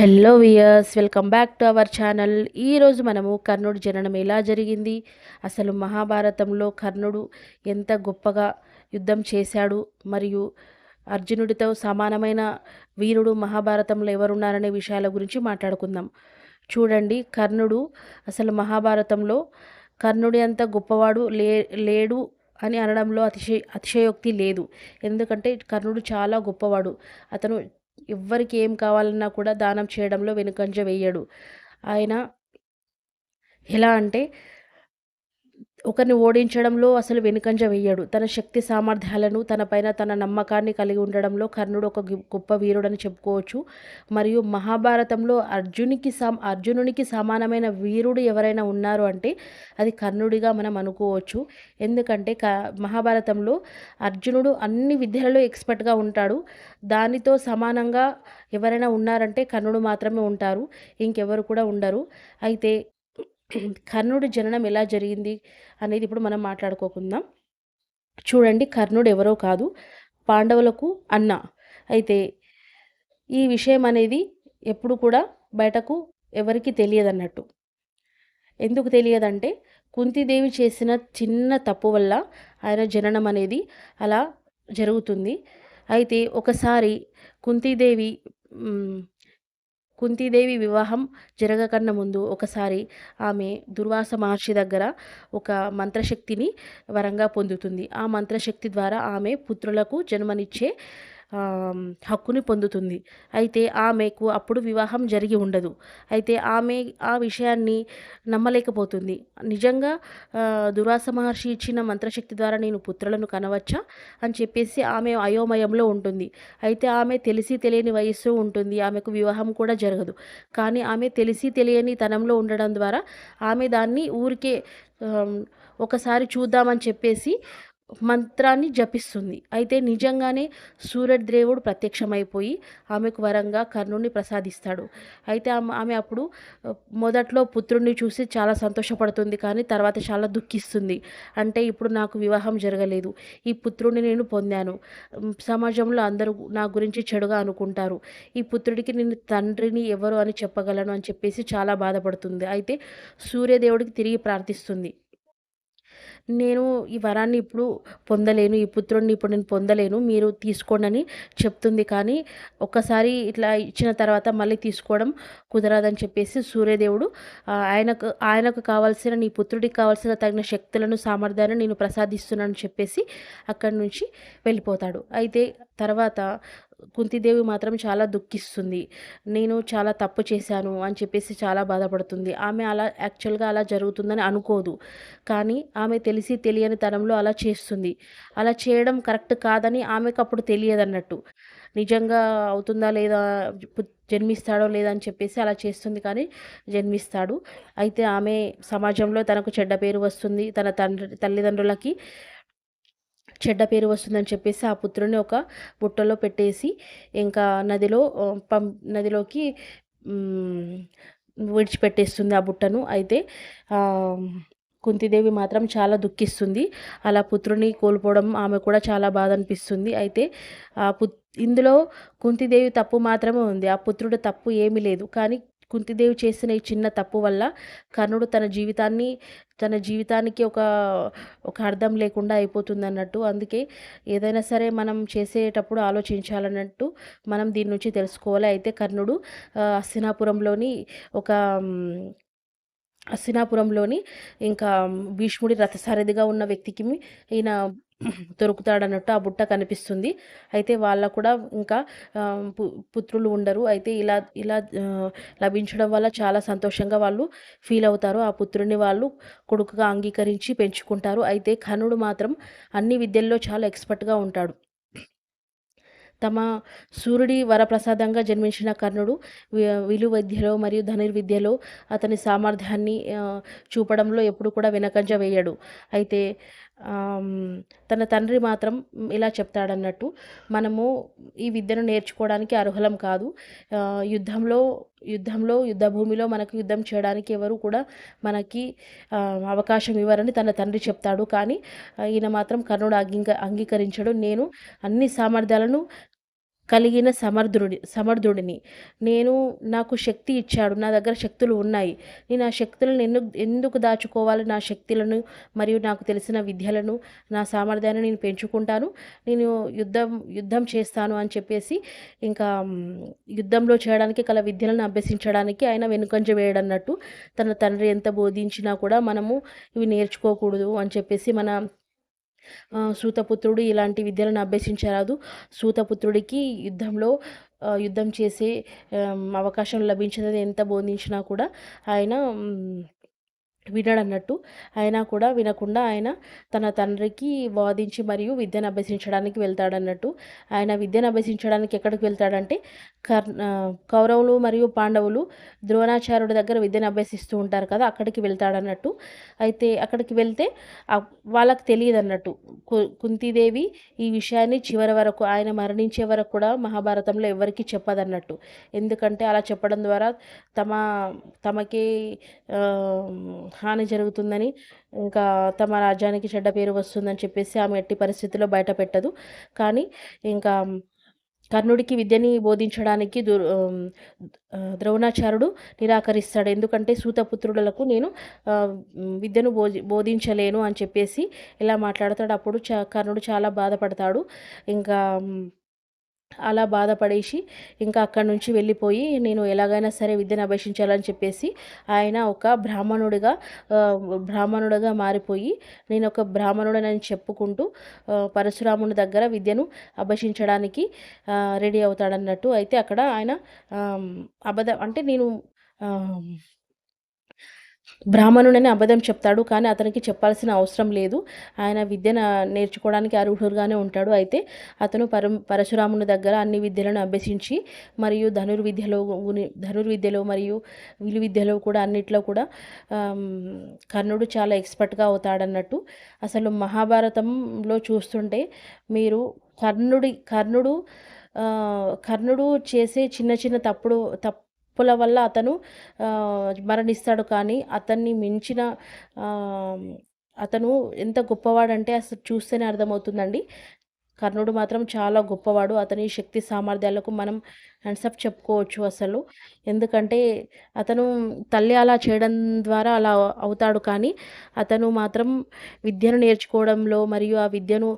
Hello viewers welcome back to our channel. ఈరోజు మనము కర్ణుడి జననం ఎలా జరిగింది? అసలు మహాభారతంలో కర్ణుడు ఎంత గొప్పగా యుద్ధం చేశాడు? మరియు అర్జునుడితో సమానమైన వీరుడు మహాభారతంలో ఎవరున్నారనే విషయాల గురించి మాట్లాడుకుందాం. చూడండి కర్ణుడు అసలు మహాభారతంలో కర్ణుడి అంత గొప్పవాడు లే లేడు అని అనడంలో అతిశయ అతిశయోక్తి లేదు. ఎందుకంటే కర్ణుడు చాలా గొప్పవాడు. అతను ఎవ్వరికి ఏం కావాలన్నా కూడా దానం చేయడంలో వెనుకంజ వేయడు. ఆయన ఎలా అంటే ఒకరిని ఓడించడంలో అసలు వెనుకంజ వేయడు. తన శక్తి సామర్థ్యాలను తనపైన తన నమ్మకాన్ని కలిగి ఉండడంలో కర్ణుడు ఒక గొప్ప వీరుడని చెప్పుకోవచ్చు. మరియు మహాభారతంలో అర్జునికి సా అర్జునునికి సమానమైన వీరుడు ఎవరైనా ఉన్నారు అంటే అది కర్ణుడిగా మనం అనుకోవచ్చు. ఎందుకంటే క మహాభారతంలో అర్జునుడు అన్ని విద్యలలో ఎక్స్పర్ట్గా ఉంటాడు. దానితో సమానంగా ఎవరైనా ఉన్నారంటే కర్ణుడు మాత్రమే ఉంటారు. ఇంకెవరు కూడా ఉండరు. అయితే కర్ణుడి జననం ఎలా జరిగింది అనేది ఇప్పుడు మనం మాట్లాడుకోకుందాం. చూడండి కర్ణుడు ఎవరో కాదు పాండవులకు అన్న. అయితే ఈ విషయం అనేది ఎప్పుడు కూడా బయటకు ఎవరికి తెలియదన్నట్టు. ఎందుకు తెలియదంటే కుంతిదేవి చేసిన చిన్న తప్పు వల్ల ఆయన జననం అనేది అలా జరుగుతుంది. అయితే ఒకసారి కుంతీదేవి కుంతీదేవి వివాహం జరగకన్నా ముందు ఒకసారి ఆమె దుర్వాస మహర్షి దగ్గర ఒక మంత్రశక్తిని వరంగా పొందుతుంది. ఆ మంత్రశక్తి ద్వారా ఆమె పుత్రులకు జన్మనిచ్చే హక్కుని పొందుతుంది. అయితే ఆమెకు అప్పుడు వివాహం జరిగి ఉండదు. అయితే ఆమె ఆ విషయాన్ని నమ్మలేకపోతుంది. నిజంగా దురాస మహర్షి ఇచ్చిన మంత్రశక్తి ద్వారా నేను పుత్రులను కనవచ్చా? అని చెప్పేసి ఆమె అయోమయంలో ఉంటుంది. అయితే ఆమె తెలిసి తెలియని వయస్సు ఉంటుంది. ఆమెకు వివాహం కూడా జరగదు. కానీ ఆమె తెలిసి తెలియని తనంలో ఉండడం ద్వారా ఆమె దాన్ని ఊరికే ఒకసారి చూద్దామని చెప్పేసి మంత్రాన్ని జపిస్తుంది. అయితే నిజంగానే సూర్యదేవుడు ప్రత్యక్షమైపోయి ఆమెకు వరంగా కర్ణుడిని ప్రసాదిస్తాడు. అయితే ఆమె అప్పుడు మొదట్లో పుత్రుడిని చూసి చాలా సంతోషపడుతుంది కానీ తర్వాత చాలా దుఃఖిస్తుంది. అంటే ఇప్పుడు నాకు వివాహం జరగలేదు. ఈ పుత్రుడిని నేను పొందాను. సమాజంలో అందరూ నా గురించి చెడుగా అనుకుంటారు. ఈ పుత్రుడికి నేను తండ్రిని ఎవరు అని చెప్పగలను అని చెప్పేసి చాలా బాధపడుతుంది. అయితే సూర్యదేవుడికి తిరిగి ప్రార్థిస్తుంది. నేను ఈ వరాన్ని ఇప్పుడు పొందలేను ఈ పుత్రుడిని ఇప్పుడు నేను పొందలేను మీరు తీసుకోండి అని చెప్తుంది. కానీ ఒక్కసారి ఇట్లా ఇచ్చిన తర్వాత మళ్ళీ తీసుకోవడం కుదరదని చెప్పేసి సూర్యదేవుడు ఆయనకు ఆయనకు కావాల్సిన నీ పుత్రుడికి కావాల్సిన తగిన శక్తులను సామర్థ్యాన్ని నేను ప్రసాదిస్తున్నాను చెప్పేసి అక్కడి నుంచి వెళ్ళిపోతాడు. అయితే తర్వాత కుంతిదేవి మాత్రం చాలా దుఃఖిస్తుంది. నేను చాలా తప్పు చేశాను అని చెప్పేసి చాలా బాధపడుతుంది. ఆమె అలా యాక్చువల్గా అలా జరుగుతుందని అనుకోదు. కానీ ఆమె తెలిసి తెలియని తనంలో అలా చేస్తుంది. అలా చేయడం కరెక్ట్ కాదని ఆమెకు అప్పుడు తెలియదు అన్నట్టు నిజంగా అవుతుందా లేదా జన్మిస్తాడో లేదా అని చెప్పేసి అలా చేస్తుంది కానీ జన్మిస్తాడు. అయితే ఆమె సమాజంలో తనకు చెడ్డ పేరు వస్తుంది. తన తండ్రి తల్లిదండ్రులకి చెడ్డ పేరు వస్తుందని చెప్పేసి ఆ పుత్రుని ఒక బుట్టలో పెట్టేసి ఇంకా నదిలో పం నదిలోకి విడిచిపెట్టేస్తుంది ఆ బుట్టను. అయితే కుంతిదేవి మాత్రం చాలా దుఃఖిస్తుంది. అలా పుత్రుని కోల్పోవడం ఆమె కూడా చాలా బాధ అనిపిస్తుంది. అయితే ఆ పు ఇందులో కుంతిదేవి తప్పు మాత్రమే ఉంది. ఆ పుత్రుడు తప్పు ఏమీ లేదు. కానీ కుంతిదేవి చేసిన ఈ చిన్న తప్పు వల్ల కర్ణుడు తన జీవితాన్ని తన జీవితానికి ఒక ఒక అర్థం లేకుండా అయిపోతుంది అన్నట్టు అందుకే ఏదైనా సరే మనం చేసేటప్పుడు ఆలోచించాలన్నట్టు మనం దీని నుంచి తెలుసుకోవాలి. అయితే కర్ణుడు అస్తినాపురంలోని ఒక అస్తినాపురంలోని ఇంకా భీష్ముడి రథసారథిగా ఉన్న వ్యక్తికి ఈయన దొరుకుతాడన్నట్టు ఆ బుట్ట కనిపిస్తుంది. అయితే వాళ్ళ కూడా ఇంకా పుత్రులు ఉండరు. అయితే ఇలా ఇలా లభించడం వల్ల చాలా సంతోషంగా వాళ్ళు ఫీల్ అవుతారు. ఆ పుత్రుని వాళ్ళు కొడుకుగా అంగీకరించి పెంచుకుంటారు. అయితే కర్ణుడు మాత్రం అన్ని విద్యల్లో చాలా ఎక్స్పర్ట్గా ఉంటాడు. తమ సూర్యుడి వరప్రసాదంగా జన్మించిన కర్ణుడు విలువిద్యలో మరియు ధనుర్విద్యలో అతని సామర్థ్యాన్ని చూపడంలో ఎప్పుడు కూడా వెనకంజ వేయడు. అయితే తన తండ్రి మాత్రం ఇలా చెప్తాడన్నట్టు మనము ఈ విద్యను నేర్చుకోవడానికి అర్హులం కాదు. యుద్ధంలో యుద్ధంలో యుద్ధ భూమిలో మనకు యుద్ధం చేయడానికి ఎవరు కూడా మనకి అవకాశం ఇవ్వరని తన తండ్రి చెప్తాడు. కానీ ఈయన మాత్రం కర్ణుడు అంగీక అంగీకరించడు. నేను అన్ని సామర్థ్యాలను కలిగిన సమర్థుడి సమర్థుడిని. నేను నాకు శక్తి ఇచ్చాడు నా దగ్గర శక్తులు ఉన్నాయి. నేను ఆ శక్తులను ఎందుకు ఎందుకు దాచుకోవాలి? నా శక్తులను మరియు నాకు తెలిసిన విద్యలను నా సామర్థ్యాన్ని నేను పెంచుకుంటాను. నేను యుద్ధం యుద్ధం చేస్తాను అని చెప్పేసి ఇంకా యుద్ధంలో చేయడానికి కల విద్యలను అభ్యసించడానికి ఆయన వెనుకంజ వేయడన్నట్టు తన తండ్రి ఎంత బోధించినా కూడా మనము ఇవి నేర్చుకోకూడదు అని చెప్పేసి మన సూతపుత్రుడు ఇలాంటి విద్యలను అభ్యసించరాదు. సూతపుత్రుడికి యుద్ధంలో యుద్ధం చేసే అవకాశం లభించదని ఎంత బోధించినా కూడా ఆయన వినడన్నట్టు అయినా కూడా వినకుండా ఆయన తన తండ్రికి వాదించి మరియు విద్యను అభ్యసించడానికి వెళ్తాడన్నట్టు. ఆయన విద్యను అభ్యసించడానికి ఎక్కడికి వెళ్తాడంటే కర్ కౌరవులు మరియు పాండవులు ద్రోణాచార్యుడి దగ్గర విద్యను అభ్యసిస్తూ ఉంటారు కదా అక్కడికి వెళ్తాడన్నట్టు. అయితే అక్కడికి వెళ్తే వాళ్ళకి తెలియదు అన్నట్టు కుంతీదేవి ఈ విషయాన్ని చివరి వరకు ఆయన మరణించే వరకు కూడా మహాభారతంలో ఎవరికి చెప్పదన్నట్టు. ఎందుకంటే అలా చెప్పడం ద్వారా తమ తమకి హాని జరుగుతుందని ఇంకా తమ రాజ్యానికి చెడ్డ పేరు వస్తుందని చెప్పేసి ఆమె ఎట్టి పరిస్థితుల్లో బయట పెట్టదు కానీ ఇంకా కర్ణుడికి విద్యని బోధించడానికి దు ద్రోణాచార్యుడు నిరాకరిస్తాడు. ఎందుకంటే సూతపుత్రులకు నేను విద్యను బోధి బోధించలేను అని చెప్పేసి ఇలా మాట్లాడతాడు. అప్పుడు చ కర్ణుడు చాలా బాధపడతాడు. ఇంకా అలా బాధపడేసి ఇంకా అక్కడి నుంచి వెళ్ళిపోయి నేను ఎలాగైనా సరే విద్యను అభ్యసించాలని చెప్పేసి ఆయన ఒక బ్రాహ్మణుడిగా బ్రాహ్మణుడిగా మారిపోయి నేను ఒక బ్రాహ్మణుడనని చెప్పుకుంటూ పరశురాముని దగ్గర విద్యను అభ్యసించడానికి రెడీ అవుతాడన్నట్టు. అయితే అక్కడ ఆయన అబద్ధ అంటే నేను బ్రాహ్మణుడని అబద్ధం చెప్తాడు కానీ అతనికి చెప్పాల్సిన అవసరం లేదు. ఆయన విద్యను నేర్చుకోవడానికి అర్హుడుగానే ఉంటాడు. అయితే అతను పర పరశురాముని దగ్గర అన్ని విద్యలను అభ్యసించి మరియు ధనుర్విద్యలో ధనుర్విద్యలో మరియు విలువిద్యలో కూడా అన్నిట్లో కూడా కర్ణుడు చాలా ఎక్స్పర్ట్గా అవుతాడన్నట్టు. అసలు మహాభారతంలో చూస్తుంటే మీరు కర్ణుడి కర్ణుడు కర్ణుడు చేసే చిన్న చిన్న తప్పుడు తప్పు తప్పుల వల్ల అతను మరణిస్తాడు. కానీ అతన్ని మించిన అతను ఎంత గొప్పవాడంటే అసలు చూస్తేనే అర్థమవుతుందండి. కర్ణుడు మాత్రం చాలా గొప్పవాడు. అతని శక్తి సామర్థ్యాలకు మనం హ్యాండ్సప్ చెప్పుకోవచ్చు అసలు. ఎందుకంటే అతను తల్లి అలా చేయడం ద్వారా అలా అవుతాడు. కానీ అతను మాత్రం విద్యను నేర్చుకోవడంలో మరియు ఆ విద్యను